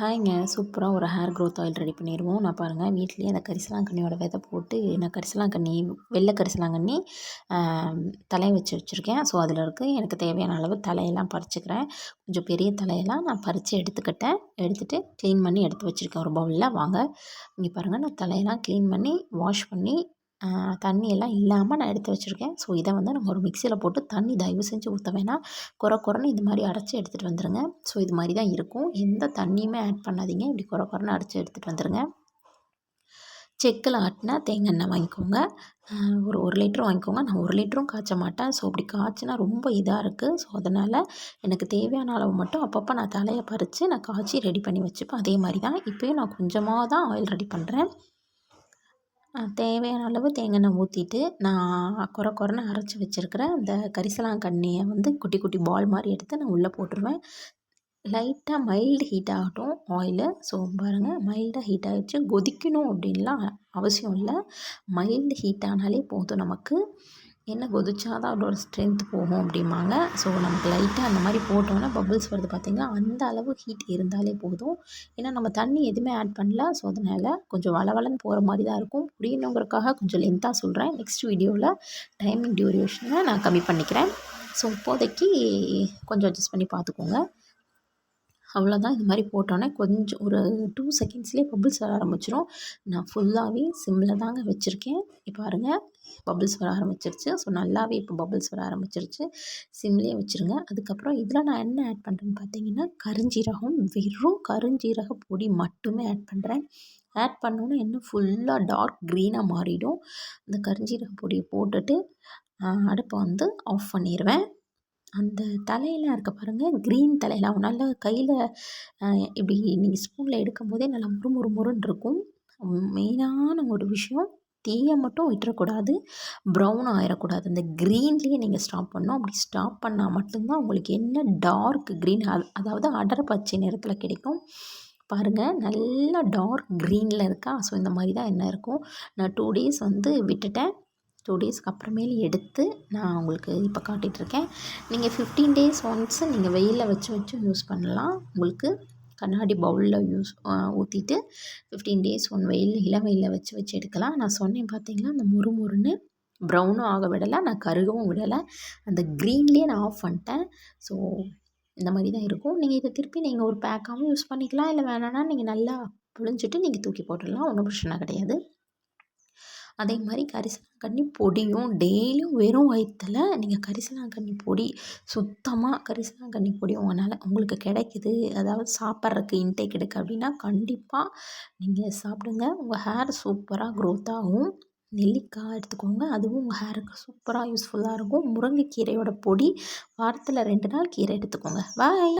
ஹாய்ங்க. சூப்பராக ஒரு hair growth oil ready பண்ணிடுவோம் நான் பாருங்கள் வீட்லேயே அந்த கரிசலாங்கண்ணியோட விதை போட்டு நான் கரிசலாங்கண்ணி வெள்ளை கரிசலாங்கண்ணி தலையை வச்சு வச்சுருக்கேன். ஸோ அதில் இருக்குது எனக்கு தேவையான அளவு தலையெல்லாம் பறிச்சுக்கிறேன். கொஞ்சம் பெரிய தலையெல்லாம் நான் பறித்து எடுத்துக்கிட்டேன். எடுத்துகிட்டு க்ளீன் பண்ணி எடுத்து வச்சுருக்கேன் ஒரு பவுலில் வாங்க இங்கே பாருங்கள் நான் தலையெல்லாம் க்ளீன் பண்ணி வாஷ் பண்ணி தண்ணியெல்லாம் இல்லாமல் நான் எடுத்து வச்சுருக்கேன். ஸோ இதை வந்து நம்ம ஒரு மிக்சியில் போட்டு தண்ணி தயவு செஞ்சு ஊற்ற வேணாம். குறை குறைன்னு இது மாதிரி அடைச்சி எடுத்துகிட்டு வந்துடுங்க ஸோ இது மாதிரி தான் இருக்கும். எந்த தண்ணியுமே ஆட் பண்ணாதீங்க. இப்படி குறை குறைன்னு அடைச்சி எடுத்துகிட்டு வந்துடுங்க செக்கில் ஆட்டினா தேங்காய் எண்ணெய் வாங்கிக்கோங்க. ஒரு ஒரு லிட்டரும் வாங்கிக்கோங்க. நான் ஒரு லிட்டரும் காய்ச்ச மாட்டேன். ஸோ அப்படி காய்ச்சினா ரொம்ப இதாக இருக்குது ஸோ அதனால் எனக்கு தேவையான அளவு மட்டும் அப்பப்போ நான் தலையை பறித்து நான் காய்ச்சி ரெடி பண்ணி வச்சுப்பேன். அதே மாதிரி தான். இப்போயும் நான் கொஞ்சமாக தான் ஆயில் ரெடி பண்ணுறேன் தேவையான அளவு தேங்காய் எண்ணெய் ஊற்றிட்டு நான் குறை குறைன்னு அரைச்சி வச்சுருக்கிற அந்த கரிசலாங்கண்ணியை வந்து குட்டி குட்டி பால் மாதிரி எடுத்து நான் உள்ளே போட்டுருவேன். லைட்டாக மைல்டு ஹீட் ஆகட்டும் ஆயிலு. ஸோ பாருங்கள் மைல்டாக ஹீட் ஆகிடுச்சு கொதிக்கணும் அப்படின்லாம் அவசியம் இல்லை. மைல்டு ஹீட் ஆனாலே போதும் நமக்கு. எண்ணெய் கொதிச்சால் தான் அதோட ஸ்ட்ரென்த் போகும் அப்படிம்பாங்க. ஸோ நமக்கு லைட்டாக அந்த மாதிரி போட்டோன்னா பபுள்ஸ் வருது பார்த்திங்கன்னா அந்த அளவு ஹீட் இருந்தாலே போதும். ஏன்னா நம்ம தண்ணி எதுவுமே ஆட் பண்ணல. ஸோ அதனால் கொஞ்சம் வளவலன்னு போகிற மாதிரி தான் இருக்கும். புரியணுங்கிறக்காக கொஞ்சம் லென்த்தாக சொல்கிறேன் நெக்ஸ்ட் வீடியோவில் டைமிங் டியூரேஷனை நான் கம்மி பண்ணிக்கிறேன். ஸோ இப்போதைக்கு கொஞ்சம் அட்ஜஸ்ட் பண்ணி பார்த்துக்கோங்க. அவ்வளோதான் இந்த மாதிரி போட்டோன்னே கொஞ்சம் ஒரு டூ செகண்ட்ஸ்லேயே பபுள்ஸ் வர ஆரம்பிச்சிடும் நான் ஃபுல்லாகவே சிம்மில் தாங்க வச்சுருக்கேன். இப்போ பாருங்கள் பபுள்ஸ் வர ஆரம்பிச்சிருச்சு. ஸோ நல்லாவே இப்போ பபுள்ஸ் வர ஆரம்பிச்சிருச்சு. சிம்லேயே வச்சுருங்க. அதுக்கப்புறம் இதில் நான் என்ன ஆட் பண்ணுறேன்னு பார்த்தீங்கன்னா கருஞ்சீரகம் வெறும் கருஞ்சீரக பொடி மட்டுமே ஆட் பண்ணுறேன் ஆட் பண்ணோன்னே என்ன ஃபுல்லாக டார்க் க்ரீனாக மாறிடும். அந்த கருஞ்சீரக பொடியை போட்டுட்டு அடுப்பை வந்து ஆஃப் பண்ணிடுவேன் அந்த தலையெல்லாம் இருக்க பாருங்கள் க்ரீன் தலையெல்லாம். நல்லா கையில் இப்படி நீங்கள் ஸ்பூனில் எடுக்கும் போதே நல்லா முறு முறு முருன்னு இருக்கும். மெயினான ஒரு விஷயம் தீயை மட்டும் விட்டுறக்கூடாது ப்ரௌன் ஆயிடக்கூடாது அந்த க்ரீன்லேயே நீங்கள் ஸ்டாப் பண்ணணும். அப்படி ஸ்டாப் பண்ணால் மட்டும்தான் உங்களுக்கு என்ன டார்க் க்ரீன் அதாவது அடர் பச்சை நிறத்தில் கிடைக்கும். பாருங்கள் நல்லா டார்க் க்ரீனில் இருக்கா? ஸோ இந்த மாதிரி தான் என்ன இருக்கும்? நான் டூ டேஸ் வந்து விட்டுட்டேன். டூ டேஸ்க்கு அப்புறமேலு எடுத்து நான் உங்களுக்கு இப்போ காட்டிகிட்ருக்கேன் நீங்கள் ஃபிஃப்டீன் டேஸ் ஒன்ஸ் நீங்கள் வெயிலில் வச்சு வச்சு யூஸ் பண்ணலாம். உங்களுக்கு கண்ணாடி பவுலில் யூஸ் ஊற்றிட்டு ஃபிஃப்டீன் டேஸ் ஒன் வெயில் இளம் வெயிலில் வச்சு வச்சு எடுக்கலாம். நான் சொன்னேன் பார்த்தீங்களா அந்த மொறு மொறுன்னு ப்ரௌனும் ஆக விடலை. நான் கருகவும் விடலை. அந்த க்ரீன்லேயே நான் ஆஃப் பண்ணிட்டேன். ஸோ இந்த மாதிரி தான் இருக்கும். நீங்கள் இதை திருப்பி நீங்கள் ஒரு பேக்காகவும் யூஸ் பண்ணிக்கலாம். இல்லை வேணான்னா நீங்கள் நல்லா புழிஞ்சிட்டு நீங்கள் தூக்கி போட்டுடலாம். ஒன்றும் பிரச்சனை கிடையாது. அதே மாதிரி கரிசலாங்கண்ணி பொடியும் டெய்லியும் வெறும் வயிற்றுல நீங்கள் கரிசலாங்கண்ணி பொடி சுத்தமாக கரிசலாங்கண்ணி பொடி உங்களால் உங்களுக்கு கிடைக்குது. அதாவது சாப்பிட்றதுக்கு இன்டேக் எடுக்க அப்படின்னா கண்டிப்பாக நீங்கள் சாப்பிடுங்க. உங்கள் ஹேர் சூப்பராக க்ரோத் ஆகும். நெல்லிக்காய் எடுத்துக்கோங்க. அதுவும் உங்கள் ஹேருக்கு சூப்பராக யூஸ்ஃபுல்லாக இருக்கும். முருங்கைக்கீரையோட பொடி வாரத்தில் ரெண்டு நாள் கீரை எடுத்துக்கோங்க. பாய்